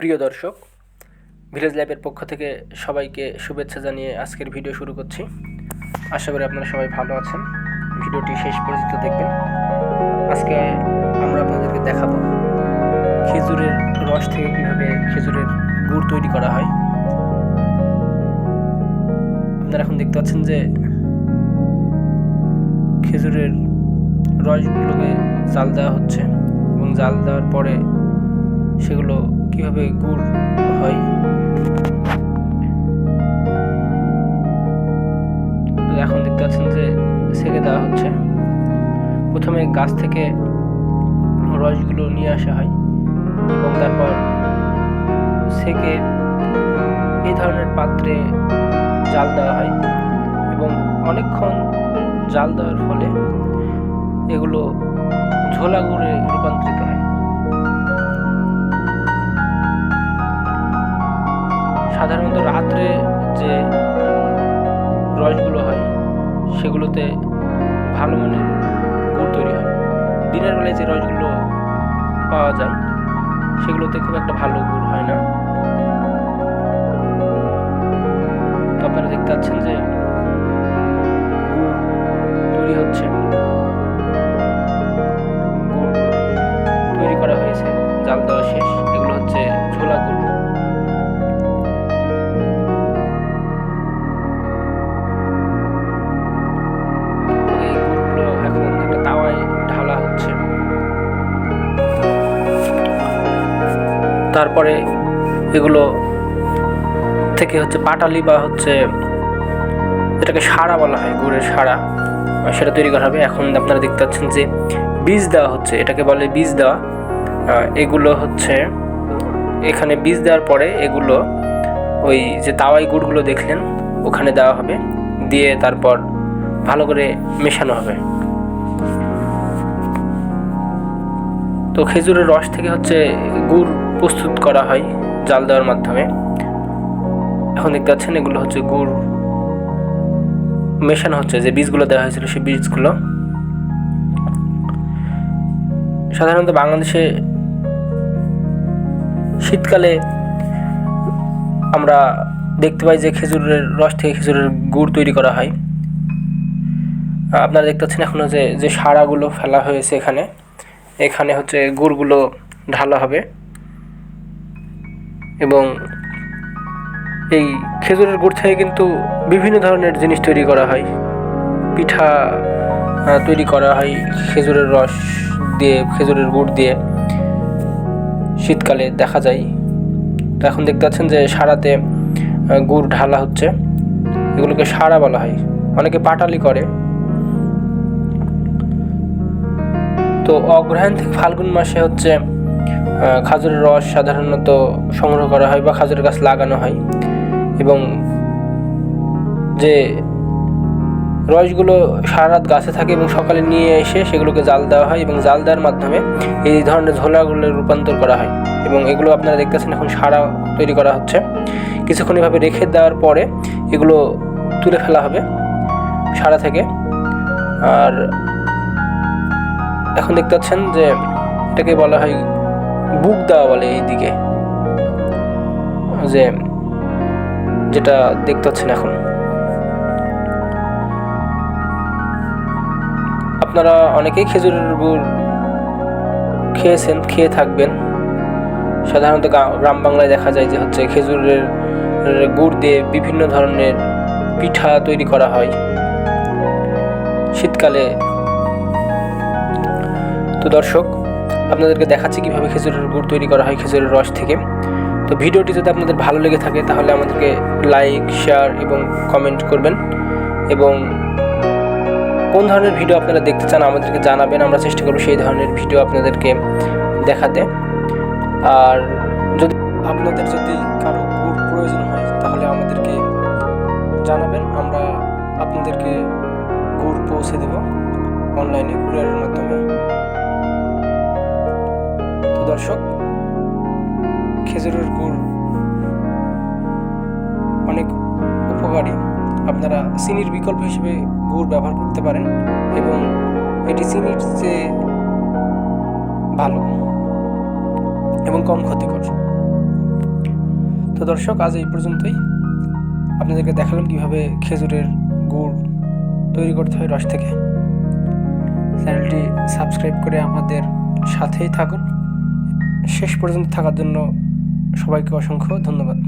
প্রিয় দর্শক ভিলেজ লাইভের পক্ষ থেকে সবাইকে শুভেচ্ছা জানিয়ে আজকের ভিডিও শুরু করছি। আশা করি আপনারা সবাই ভালো আছেন। ভিডিওটি শেষ পর্যন্ত দেখবেন। আজকে আমরা আপনাদেরকে দেখাবো খেজুরের রস থেকে কীভাবে খেজুরের গুড় তৈরি করা হয়। আপনারা এখন দেখতে পাচ্ছেন যে খেজুরের রসগুলোকে জাল দেওয়া হচ্ছে এবং জাল দেওয়ার পরে সেগুলো কীভাবে গুড় হয়? এখন দেখতে পাচ্ছেন যে সেকে দেওয়া হচ্ছে। প্রথমে গাছ থেকে রসগুলো নিয়ে আসা হয় এবং তারপর সেকে এই ধরনের পাত্রে জাল দেওয়া হয় এবং অনেকক্ষণ জাল দেওয়ার ফলে এগুলো ঝোলা গুড়ে রূপান্তরিত হয়। সাধারণত রাত্রে যে রসগুলো হয়, সেগুলোতে ভালো মনে গুড় তৈরি হয়। দিনের বেলায় যে রসগুলো পাওয়া যায়, সেগুলোতে খুব একটা ভালো গুড় হয় না। তো আপনারা দেখতে পাচ্ছেন যে তারপরে এগুলো থেকে হচ্ছে পাটালি বা হচ্ছে যেটাকে সারা বলা হয়, গুড়ের সারা। সেটা তৈরি করা হবে। এখন আপনারা দেখতে পাচ্ছেন যে বীজ দেওয়া হচ্ছে, এটাকে বলে বীজ দেওয়া। এগুলো হচ্ছে, এখানে বীজ দেওয়ার পরে এগুলো ওই যে তাওয়াই গুড়গুলো দেখলেন, ওখানে দেওয়া হবে। দিয়ে তারপর ভালো করে মেশানো হবে। তো খেজুরের রস থেকে হচ্ছে গুড় প্রস্তুত করা হয় জাল দেওয়ার মাধ্যমে। এখন দেখতে পাচ্ছেন এগুলো হচ্ছে গুড় মেশানো হচ্ছে, যে বীজগুলো দেওয়া হয়েছিল সেই বীজগুলো। সাধারণত বাংলাদেশে শীতকালে আমরা দেখতে পাই যে খেজুরের রস থেকে খেজুরের গুড় তৈরি করা হয়। আপনারা দেখতে পাচ্ছেন এখনও যে যে সারাগুলো ফেলা হয়েছে এখানে। এখানে হচ্ছে গুড়গুলো ঢালা হবে। এবং এই খেজুরের গুড় থেকে কিন্তু বিভিন্ন ধরনের জিনিস তৈরি করা হয়। পিঠা তৈরি করা হয় খেজুরের রস দিয়ে, খেজুরের গুড় দিয়ে। শীতকালে দেখা যায়। তো এখন দেখতে পাচ্ছেন যে সারাতে গুড় ঢালা হচ্ছে। এগুলোকে সারা বলা হয়। অনেকে পাটালি করে। তো অগ্রহায়ণ থেকে ফাল্গুন মাসে হচ্ছে খাজুরের রস সাধারণত সংগ্রহ করা হয় বা খাজুরের গাছ লাগানো হয়। এবং যে রসগুলো সারা রাত গাছে থাকে এবং সকালে নিয়ে এসে সেগুলোকে জাল দেওয়া হয় এবং জাল দেওয়ার মাধ্যমে এই ধরনের ঝোলাগুলো রূপান্তর করা হয়। এবং এগুলো আপনারা দেখতেছেন এখন সারা তৈরি করা হচ্ছে। কিছুক্ষণ এভাবে রেখে দেওয়ার পরে এগুলো তুলে ফেলা হবে সারা থেকে। আর এখন দেখতে পাচ্ছেন যে এটাকে বলা হয় বুক দেওয়া বলে এইদিকে। যে, যেটা দেখতে পাচ্ছেন এখন। আপনারা অনেকেই খেজুরের গুড় খেয়েছেন, খেয়ে থাকবেন। সাধারণত গ্রাম বাংলায় দেখা যায় যে হচ্ছে খেজুরের গুড় দিয়ে বিভিন্ন ধরনের পিঠা তৈরি করা হয় শীতকালে। তো দর্শক আপনাদেরকে দেখাচ্ছি কীভাবে খেজুরের গুড় তৈরি করা হয় খেজুরের রস থেকে। তো ভিডিওটি যদি আপনাদের ভালো লেগে থাকে, তাহলে আমাদেরকে লাইক শেয়ার এবং কমেন্ট করবেন। এবং কোন ধরনের ভিডিও আপনারা দেখতে চান আমাদেরকে জানাবেন, আমরা চেষ্টা করব সেই ধরনের ভিডিও আপনাদেরকে দেখাতে। আর যদি আপনাদের যদি কারও গুড় প্রয়োজন হয়, তাহলে আমাদেরকে জানাবেন, আমরা আপনাদেরকে গুড় পৌঁছে দেব। অনলাইনে কুরিয়ারের মাধ্যমে। দর্শক, খেজুরের গুড় অনেক উপকারী। আপনারা চিনির বিকল্প হিসেবে গুড় ব্যবহার করতে পারেন এবং এটি চিনির চেয়ে ভালো এবং কম ক্ষতিকর। তো দর্শক, আজ এই পর্যন্তই। আপনাদেরকে দেখালাম কীভাবে খেজুরের গুড় তৈরি করতে হয় রস থেকে। চ্যানেলটি সাবস্ক্রাইব করে আমাদের সাথেই থাকুন। শেষ পর্যন্ত থাকার জন্য সবাইকে অসংখ্য ধন্যবাদ।